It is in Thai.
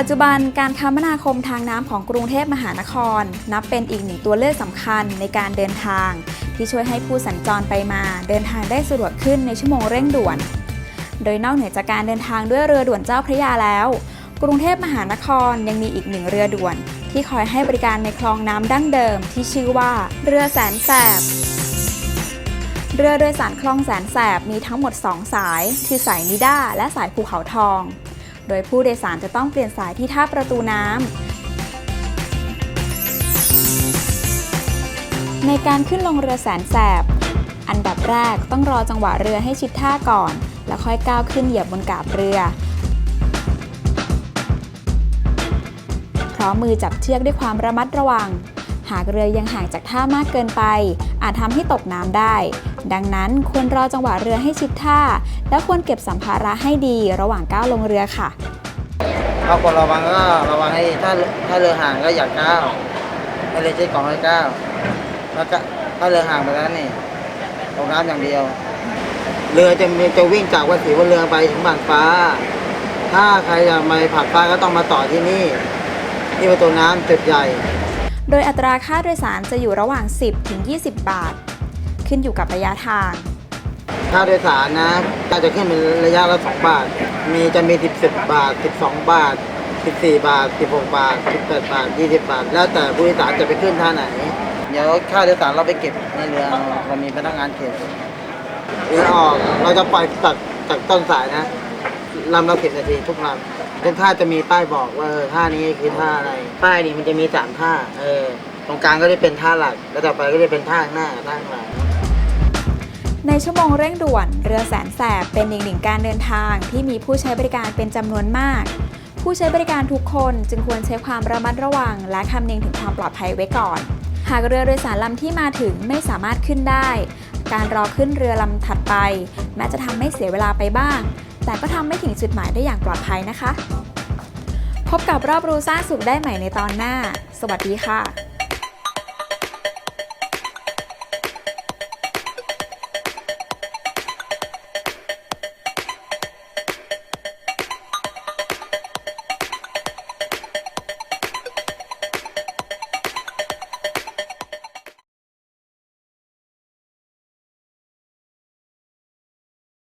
ปัจจุบันการคมนาคมทางน้ำของกรุงเทพมหานคร นับเป็นอีกหนึ่งตัวเลือกสำคัญในการเดินทาง ที่ช่วยให้ผู้สัญจรไปมา เดินทางได้สะดวกขึ้นในชั่วโมงเร่งด่วน โดยนอกเหนือจากการเดินทางด้วยเรือด่วนเจ้าพระยาแล้ว กรุงเทพมหานครยังมีอีกหนึ่งเรือด่วน ที่คอยให้บริการในคลองน้ำดั้งเดิมที่ชื่อว่า เรือแสนแสบเรือโดยสารคลองแสนแสบมีทั้งหมด 2 สาย คือสายนิด้าและสายภูเขาทอง โดยผู้โดยสารจะต้องเปลี่ยนสายที่ท่าประตูน้ำ ในการขึ้นลงเรือแสนแสบ อันดับแรกต้องรอจังหวะเรือให้ชิดท่าก่อน แล้วค่อยก้าวขึ้นเหยียบบนกาบเรือ พร้อมมือจับเชือกด้วยความระมัดระวัง หากเรือยังห่างจากท่ามากเกินไป อาจทำให้ตกน้ำได้ ดังนั้นควรรอจังหวะเรือให้ชิดท่า และควรเก็บสัมภาระให้ดีระหว่างก้าวลงเรือค่ะเอาคนระวังก็ระวังให้ถ้าถ้าเรือห่างก็อย่าก้าวให้เรือใช้ของให้ก้าวแล้วก็ถ้าเรือห่างไปแล้วนี่ลงน้ำอย่างเดียว เรือจะมีจะวิ่งจากวัดศรีวันเรือไปถึงบางฟ้า ถ้าใครจะมาผักฟ้าก็ต้องมาต่อที่นี่ ที่ประตูน้ำจุดใหญ่ โดยอัตราค่าโดยสารจะอยู่ระหว่าง 10 ถึง 20 บาท ขึ้นอยู่กับระยะทาง ค่าโดยสารนะก็จะขึ้นเป็นระยะละ2บาท มีจะมี10 10บาท 12 บาท 14 บาท 16 บาท 18 บาท 20 บาท แล้วแต่ผู้โดยสารจะไปขึ้นท่าไหน เดี๋ยวค่าโดยสารเราไปเก็บในเรือเรามีพนักงานเก็บเรือออกเราจะปล่อยจากจากต้นสายนะลำละสิบนาทีทุกลำ ทุกท่าจะมีป้ายบอกว่าเออท่านี้คือท่าอะไร ป้ายนี่มันจะมีสามท่า เออ ตรงกลางก็จะเป็นท่าหลัก แล้วต่อไปก็จะเป็นท่าข้างหน้าท่าข้างหลัง ในชั่วโมงเร่งด่วน เรือแสนแสบเป็นอีกหนึ่งการเดินทางที่มีผู้ใช้บริการเป็นจำนวนมาก ผู้ใช้บริการทุกคนจึงควรใช้ความระมัดระวัง และคำนึงถึงความปลอดภัยไว้ก่อน หากเรือโดยสารลำที่มาถึงไม่สามารถขึ้นได้ การรอขึ้นเรือลำถัดไป แม้จะทำให้เสียเวลาไปบ้าง แต่ก็ทำไม่ถึงจุดหมายได้อย่างปลอดภัยนะคะ พบกับรอบรู้สร้างสุขได้ใหม่ในตอนหน้า สวัสดีค่ะ